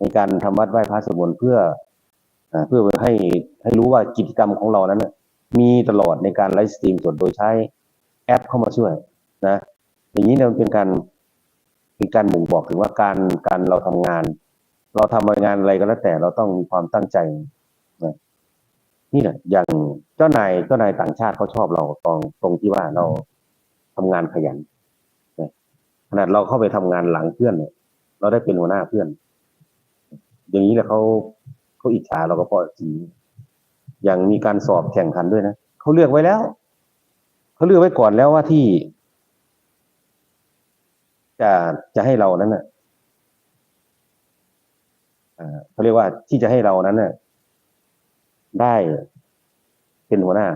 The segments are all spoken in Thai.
ในการทำวัดไหว้พระสวดมนต์เพื่อเพื่อให้ให้รู้ว่ากิจกรรมของเรานั้นมีตลอดในการไลฟ์สตรีมสดโดยใช้แอปเข้ามาช่วยนะ อย่างนี้เนี่ยมันเป็นการเป็นการบ่งบอกถึงว่าการการเราทำงาน เราทำงานอะไรก็แล้วแต่เราต้องมีความตั้งใจนะนี่แหละอย่างเจ้านายเจ้านายต่างชาติเขาชอบเราตรงตรงที่ว่าเราทำงานขยันนะขนาดเราเข้าไปทำงานหลังเพื่อนเนี่ย เราได้เป็นหัวหน้าเพื่อน อย่างนี้แหละเขาเขาอิจฉาเราก็พอสีอย่างมีการสอบแข่งขันด้วยนะเขาเลือกไว้แล้วเขาเลือกไว้ก่อนแล้วว่าที่ จะจะให้เรานั้นน่ะอ่าเขาเรียกว่าที่จะให้เรานั้นน่ะได้เป็นหัวหน้า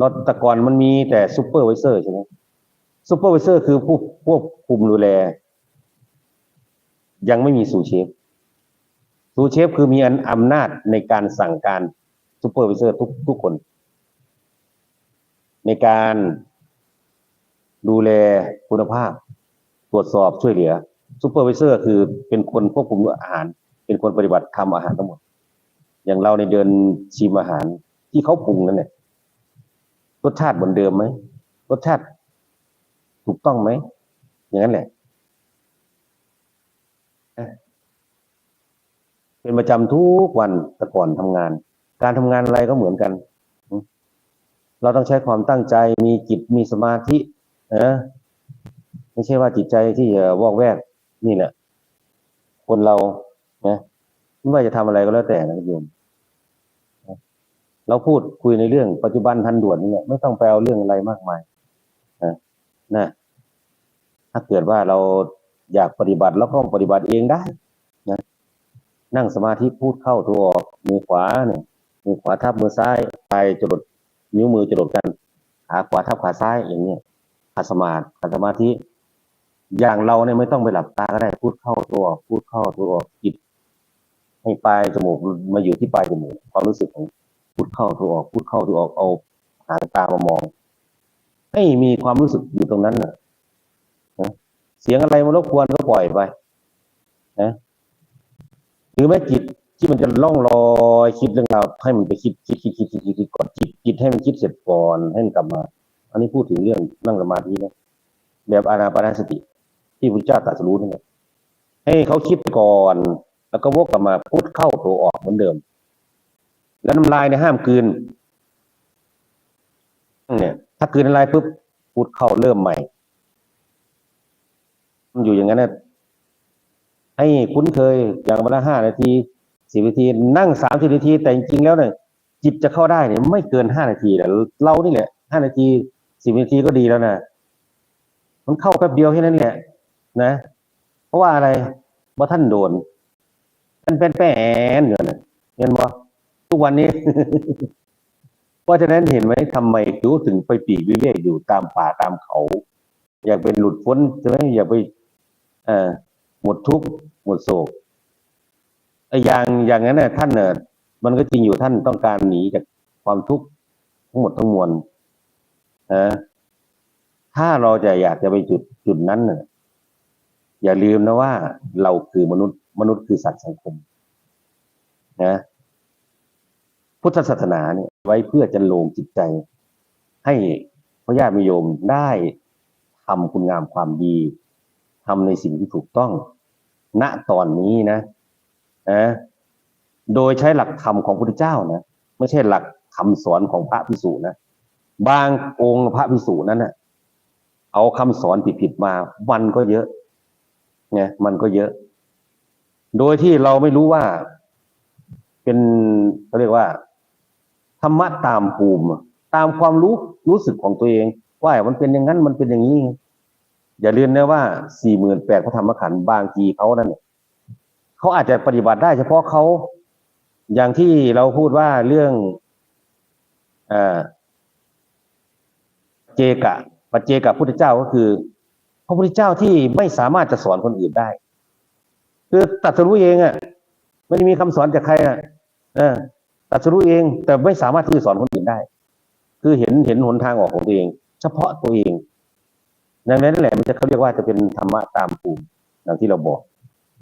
รถแตะกอนมันมีแต่ซูเปอร์ไวเซอร์ใช่ไหมซูเปอร์ไวเซอร์คือผู้ควบคุมดูแล ยังไม่มีสูเชฟ สูเชฟคือมีอำนาจในการสั่งการซูเปอร์ไวเซอร์ทุกทุกคน ในการดูแลคุณภาพ ตรวจสอบช่วยเหลือซูเปอร์วิเซอร์คือเป็นคนควบคุมอาหาร เป็นคนปฏิบัติทำอาหารทั้งหมด อย่างเราในเดินชิมอาหารที่เขาปรุงนั่นเนี่ยรสชาติเหมือนเดิมไหมรสชาติถูกต้องไหมอย่างนั้นแหละเอ๊ะ เป็นประจำทุกวันแต่ก่อนทำงาน การทำงานอะไรก็เหมือนกัน เราต้องใช้ความตั้งใจมีจิตมีสมาธิเออไม่ใช่ว่าจิตใจที่จะวอกแวกนี่แหละคนเรานะไม่ว่าจะทำอะไรก็แล้วแต่นะโยมนเราพูดคุยในเรื่องปัจจุบันทันด่วนนี่แหละไม่ต้องไปเอาเรื่องอะไรมากมายนะนะถ้าเกิดว่าเราอยากปฏิบัติแล้วก็ปฏิบัติเองได้ นั่งสมาธิพูดเข้าตัวออกมือขวาเนี่ยมือขวาทับมือซ้ายไปจดนิ้วมือจดกันขาขวาทับขาซ้ายอย่างเนี้ยขัดสมาธิขัดสมาธิ อย่างเราเนี่ยไม่ต้องไปหลับตาก็ได้พูดเข้าตัวออกพูดเข้าตัวออกจิตให้ปลายจมูกมาอยู่ที่ปลายจมูกความรู้สึกของพูดเข้าตัวออก พูดเข้าตัวออกเอาหางตามามอง ให้มีความรู้สึกอยู่ตรงนั้นนะเสียงอะไรมารบกวนก็ปล่อยไปนะ รือแม้จิตที่มันจะล่องลอยคิดเรื่องราวให้มันไปคิดคิดคิดคิดคิดคิดก่อนจิตจิตให้มันคิดเสร็จก่อนให้มันกลับมา อันนี้พูดถึงเรื่องนั่งสมาธินะแบบอานาปานสติ ที่พระเจ้าตรัสรู้นี่นแหละให้เขาคิดก่อน แล้วก็วกกลับมาพูดเข้าตัวออกเหมือนเดิม แล้วน้ำลายเนี่ยห้ามกลืนเนี่ยถ้ากลืนน้ำลายปุ๊บพูดเข้าเริ่มใหม่มันอยู่อย่างนั้นนะ ให้คุ้นเคยอย่างวันละห้านาทีสิบนาทีนั่งสามสิบนาที แต่จริงๆแล้วเนี่ยจิตจะเข้าได้เนี่ยไม่เกินห้านาทีแหละเรานี่แหละห้านาทีสิบนาทีก็ดีแล้วนะมันเข้าแป๊บเดียวแค่นั้นแหละนะ เพราะว่าอะไรว่าท่านโดนมันเป็นแป้นอยู่นะเห็นบ่ทุกวันนี้ เพราะฉะนั้นเห็นไหมทำไมคิวถึงไปปีกวิเวกอยู่ตามป่าตามเขา อยากเป็นหลุดพ้นใช่ไหมอยากไป เอ่อ หมดทุกข์หมดโศกไอ้อย่างอย่างนั้นน่ะท่านเน่ะมันก็จริงอยู่ท่านต้องการหนีจากความทุกข์ทั้งหมดทั้งมวลนะถ้าเราจะอยากจะไปจุดจุดนั้นน่ะอย่าลืมนะว่าเราคือมนุษย์ มนุษย์คือสัตว์สังคมนะพุทธศาสนาเนี่ยไว้เพื่อจะโลงจิตใจ ให้พระญาติโยมได้ทำคุณงามความดี ทำในสิ่งที่ถูกต้อง ณตอนนี้นะนะโดยใช้หลักธรรมของพระพุทธเจ้านะไม่ใช่หลักคำสอนของพระพิสุนะบางองค์พระพิสุนั้นนะเอาคำสอนผิดๆมามันก็เยอะเนี่ยมันก็เยอะ โดยที่เราไม่รู้ว่า เป็นเขาเรียกว่าธรรมะตามภูมิ ตามความรู้รู้สึกของตัวเอง ว่ามันเป็นอย่างนั้นมันเป็นอย่างนี้ อย่าลืมนะว่าสี่หมื่นแปดพระธรรมขันธ์บางทีเขานั่นเนี่ยเขาอาจจะปฏิบัติได้ เฉพาะเขาอย่างที่เราพูดว่าเรื่องเอ่อเจกะปัจเจกะพุทธเจ้าก็คือ พระพุทธเจ้าที่ไม่สามารถจะสอนคนอื่นได้ คือตรัสรู้เองอะไม่ได้มีคำสอนจากใครอะตรัสรู้เองแต่ไม่สามารถที่จะสอนคนอื่นได้ คือเห็นเห็นหนทางออกของตัวเอง เฉพาะตัวเอง ดังนั้นนั่นแหละมันจะเขาเรียกว่าจะเป็นธรรมะตามภูมิอย่างที่เราบอก